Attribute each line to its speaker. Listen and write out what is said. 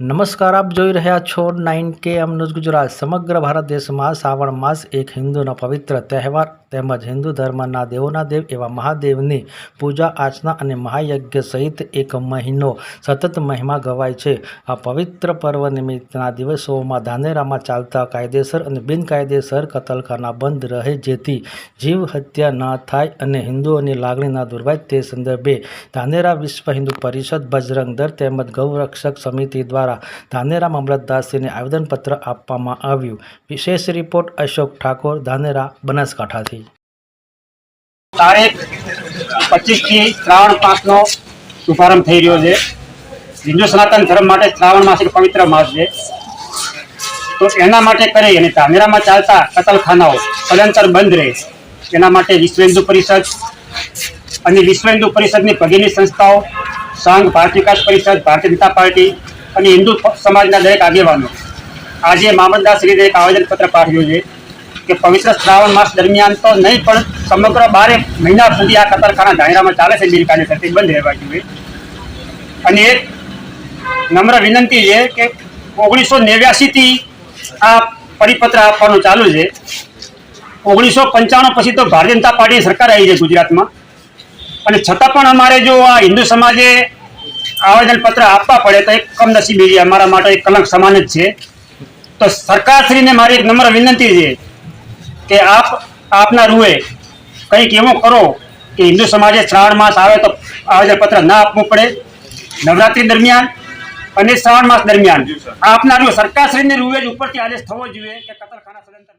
Speaker 1: નમસ્કાર, આપ જોઈ રહ્યા છો નાઇન કે એમ ન્યૂઝ ગુજરાત. સમગ્ર ભારત દેશમાં શ્રાવણ માસ એક હિન્દુનો પવિત્ર તહેવાર તેમજ હિન્દુ ધર્મના દેવોના દેવ એવા મહાદેવની પૂજા અર્ચના અને મહાયજ્ઞ સહિત એક મહિનો સતત મહિમા ગવાય છે. આ પવિત્ર પર્વ નિમિત્તના દિવસોમાં ધાનેરામાં ચાલતા કાયદેસર અને બિનકાયદેસર કતલખાના બંધ રહે, જેથી જીવ હત્યા ન થાય અને હિન્દુઓની લાગણી ન દુર્વાય તે સંદર્ભે ધાનેરા વિશ્વ હિન્દુ પરિષદ બજરંગ દળ તેમજ ગૌરક્ષક સમિતિ દ્વારા ધાનેરા મામલતદારશ્રીને આવેદનપત્ર આપવામાં આવ્યું. વિશેષ રિપોર્ટ અશોક ઠાકોર, ધાનેરા, બનાસકાંઠાથી.
Speaker 2: તારીખ પચીસથી શ્રાવણ માસનો શુભારંભ થઈ રહ્યો છે. હિન્દુ સનાતન ધર્મ માટે શ્રાવણ માસ એક પવિત્ર માસ છે. તો એના માટે કરી અને ધાનેરામાં ચાલતા કતલખાનાઓ સદંતર બંધ રહે. એના માટે વિશ્વ હિન્દુ પરિષદ અને વિશ્વ હિન્દુ પરિષદની ભગીની સંસ્થાઓ, સંઘ ભારત વિકાસ પરિષદ, ભારતીય જનતા પાર્ટી અને હિન્દુ સમાજના દરેક આગેવાનો. આજે મામલતદાર શ્રીને એક આવેદનપત્ર પાઠવ્યું છે કે પવિત્ર શ્રાવણ માસ દરમિયાન તો નહીં, પણ સમગ્ર બારે મહિના સુધી આ કતરખાના ધાયરામાં ચાલે છે બિનકાયદેસર તે બંધ રહેવા જોઈએ. અને એક નમ્ર વિનંતી છે કે ઓગણીસો નેવ્યાસીથી આ પરિપત્ર આપવાનું ચાલુ છે. ઓગણીસો પંચાણું પછી તો ભારતીય જનતા પાર્ટીની સરકાર આવી છે ગુજરાતમાં. અને છતાં પણ અમારે જો આ હિન્દુ સમાજે આવેદનપત્ર આપવા પડે તો એક કમનસીબી અમારા માટે એક કલંક સમાન જ છે. તો સરકારશ્રીને મારી એક નમ્ર વિનંતી છે કે આપ આપના રૂએ કંઈક એવું કરો કે હિન્દુ સમાજે શ્રાવણ માસ આવે તો આવેદનપત્ર ના આપવું પડે નવરાત્રી દરમિયાન અને શ્રાવણ માસ દરમિયાન. આપના રૂએ સરકારશ્રીને રૂએ જ ઉપરથી આદેશ થવો જોઈએ કે કતલખાના સદંતર